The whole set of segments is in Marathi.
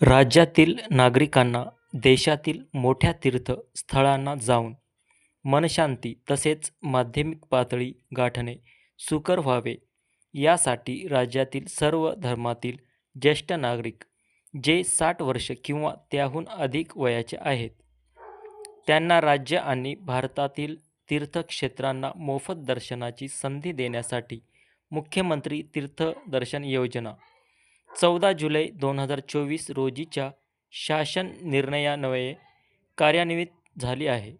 राज्यातील नागरिकांना देशातील मोठ्या तीर्थस्थळांना जाऊन मनशांती तसेच माध्यमिक पातळी गाठणे सुकर व्हावे. यासाठी राज्यातील सर्व धर्मातील ज्येष्ठ नागरिक जे साठ वर्ष किंवा त्याहून अधिक वयाचे आहेत त्यांना राज्य आणि भारतातील तीर्थक्षेत्रांना मोफत दर्शनाची संधी देण्यासाठी मुख्यमंत्री तीर्थदर्शन योजना चौदा जुलै दोन हजार चोवीस रोजीच्या शासन निर्णयान्वये कार्यान्वित झाली आहे.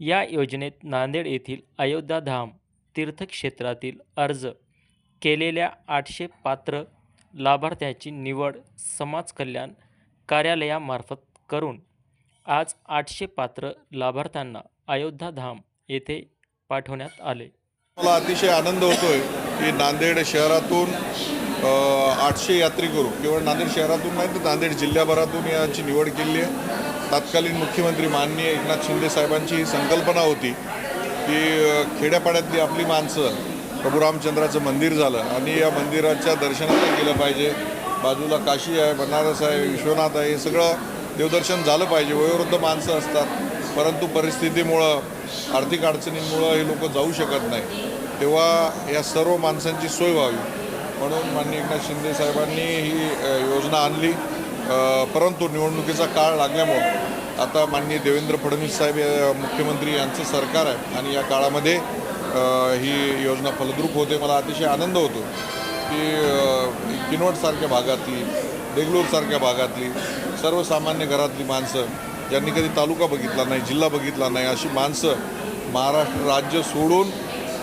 या योजनेत नांदेड येथील अयोध्याधाम तीर्थक्षेत्रातील अर्ज केलेल्या आठशे पात्र लाभार्थ्याची निवड समाज कल्याण कार्यालयामार्फत करून आज आठशे पात्र लाभार्थ्यांना अयोध्याधाम येथे पाठवण्यात आले. मला अतिशय आनंद होतोय की नांदेड शहरातून आठशे यात्रेकरू केवळ नांदेड शहरातून नाही तर नांदेड जिल्ह्याभरातून याची निवड केली आहे. तत्कालीन मुख्यमंत्री माननीय एकनाथ शिंदे साहेबांची ही संकल्पना होती की खेड्यापाड्यातली आपली माणसं प्रभू रामचंद्राचं मंदिर झालं आणि या मंदिराच्या दर्शनाला गेलं पाहिजे. बाजूला काशी आहे बनारस आहे विश्वनाथ आहे हे सगळं देवदर्शन झालं पाहिजे. वयोवृद्ध माणसं असतात परंतु परिस्थितीमुळं आर्थिक अडचणींमुळं हे लोक जाऊ शकत नाही. तेव्हा या सर्व माणसांची सोय व्हावी. म्हणून माननीय एकनाथ शिंदे साहेबांनी ही योजना आणली. परंतु निवडणुकीचा काळ लागल्यामुळं आता माननीय देवेंद्र फडणवीस साहेब मुख्यमंत्री यांचं सरकार आहे आणि या काळामध्ये ही योजना फलद्रूप होते. मला अतिशय आनंद होतो की किनवटसारख्या भागातली देगलूरसारख्या भागातली सर्वसामान्य घरातली माणसं ज्यांनी कधी तालुका बघितला नाही जिल्हा बघितला नाही अशी माणसं महाराष्ट्र राज्य सोडून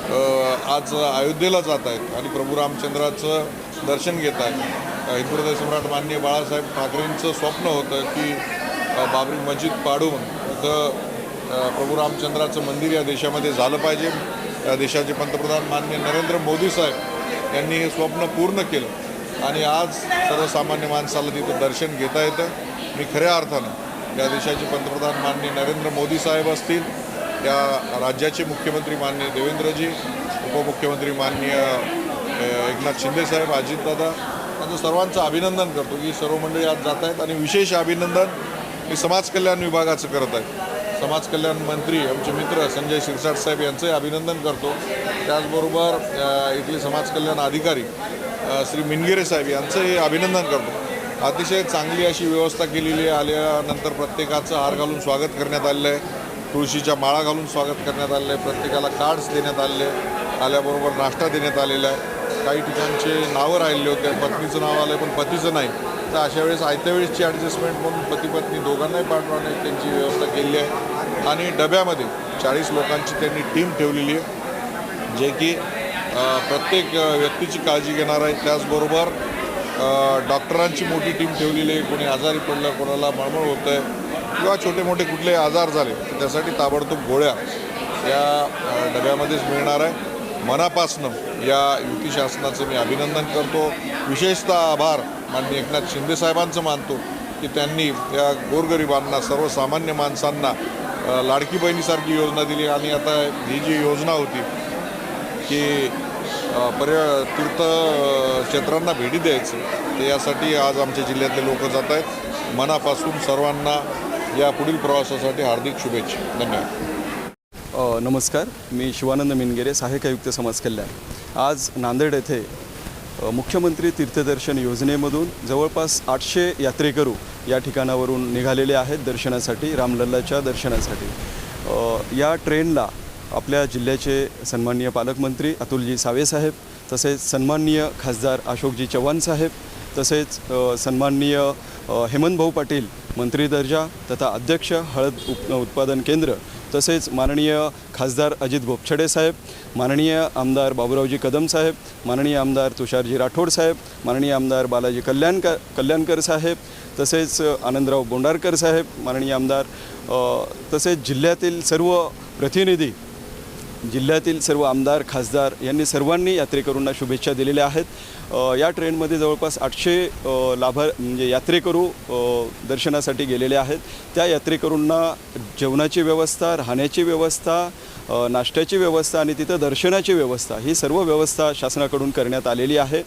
आज अयोध्येला जात आहेत आणि प्रभू रामचंद्राचं दर्शन घेत आहेत. हिंदुहृदय सम्राट मान्य बाळासाहेब ठाकरेंचं स्वप्न होतं की बाबरी मस्जिद पाडून इथं प्रभू रामचंद्राचं मंदिर या देशामध्ये झालं पाहिजे. या देशाचे पंतप्रधान मान्य नरेंद्र मोदी साहेब यांनी हे स्वप्न पूर्ण केलं. आणि आज सर्वसामान्य माणसाला तिथं दर्शन घेता येतं. मी खऱ्या अर्थानं या देशाचे पंतप्रधान माननीय नरेंद्र मोदी साहेब असतील या राज्याचे मुख्यमंत्री माननीय देवेंद्रजी उपमुख्यमंत्री माननीय एकनाथ शिंदे साहेब अजितदादा त्यांचं सर्वांचं अभिनंदन करतो. की सर्व मंडळी आज जात आहेत आणि विशेष अभिनंदन मी समाज कल्याण विभागाचं करत आहे. समाज कल्याण मंत्री आमचे मित्र संजय शिरसाट साहेब यांचंही अभिनंदन करतो. त्याचबरोबर इथले समाज कल्याण अधिकारी श्री मिनगिरे साहेब यांचंही अभिनंदन करतो. अतिशय चांगली अशी व्यवस्था केलेली आहे. आल्यानंतर प्रत्येकाचं हार घालून स्वागत करण्यात आलेलं आहे. तुळशीच्या माळा घालून स्वागत करण्यात आलेलं आहे. प्रत्येकाला कार्ड्स देण्यात आलेले आल्याबरोबर नाश्ता देण्यात आलेला आहे. काही ठिकाणचे नावं राहिले होते. पत्नीचं नाव आलं पण पतीचं नाही. तर अशा वेळेस आयत्या वेळेसची ॲडजस्टमेंट म्हणून पती पत्नी दोघांनाही पाठवणे त्यांची व्यवस्था केली आहे. आणि डब्यामध्ये चाळीस लोकांची त्यांनी टीम ठेवलेली आहे. जे की प्रत्येक व्यक्तीची काळजी घेणार आहे. त्याचबरोबर डॉक्टरांची मोठी टीम ठेवलेली आहे. कोणी आजारी पडलं कोणाला मळमळ होतं आहे किंवा छोटे मोठे कुठले आजार झाले तर त्यासाठी ताबडतोब गोळ्या या डब्यामध्येच मिळणार आहे. मनापासनं या युती शासनाचं मी अभिनंदन करतो. विशेषतः आभार माननीय एकनाथ शिंदेसाहेबांचं मानतो की त्यांनी या गोरगरिबांना सर्वसामान्य माणसांना लाडकी बहिणीसारखी योजना दिली. आणि आता ही जी योजना होती की पर्य तीर्थ क्षेत्रांना भेटी द्यायची तर यासाठी आज आमच्या जिल्ह्यातले लोक जात आहेत मनापासून सर्वांना या पुढील प्रवासासाठी हार्दिक शुभेच्छा. धन्यवाद. नमस्कार. मी शिवानंद मिनगेरे सहाय्यक आयुक्त समाज कल्याण. आज नांदेड येथे मुख्यमंत्री तीर्थदर्शन योजनेमधून जवळपास आठशे यात्रेकरू या ठिकाणावरून निघालेले आहेत दर्शनासाठी रामलल्लाच्या दर्शनासाठी. या ट्रेनला आपल्या जिल्ह्याचे सन्माननीय पालकमंत्री अतुलजी सावेसाहेब तसेच सन्माननीय खासदार अशोकजी चव्हाण साहेब तसेच सन्माननीय हेमंतभाऊ पाटील मंत्री दर्जा तथा अध्यक्ष हळद उप उत्पादन केंद्र तसेच माननीय खासदार अजित गोपछडे साहेब माननीय आमदार बाबूरावजी कदम साहेब माननीय आमदार तुषारजी राठोड साहेब माननीय आमदार बालाजी कल्याणकर कल्याणकर साहेब तसेच आनंदराव बोंडारकर साहेब माननीय आमदार तसेच जिल्ह्यातील सर्व प्रतिनिधी जिल्ह्यातील सर्व आमदार खासदार यांनी सर्वांनी यात्रेकरूंना शुभेच्छा दिलेल्या आहेत. या ट्रेनमध्ये जवळपास आठशे लाभार म्हणजे यात्रेकरू दर्शनासाठी गेलेले आहेत. त्या यात्रेकरूंना जेवणाची व्यवस्था राहण्याची व्यवस्था नाश्त्याची व्यवस्था आणि तिथं दर्शनाची व्यवस्था ही सर्व व्यवस्था शासनाकडून करण्यात आलेली आहे.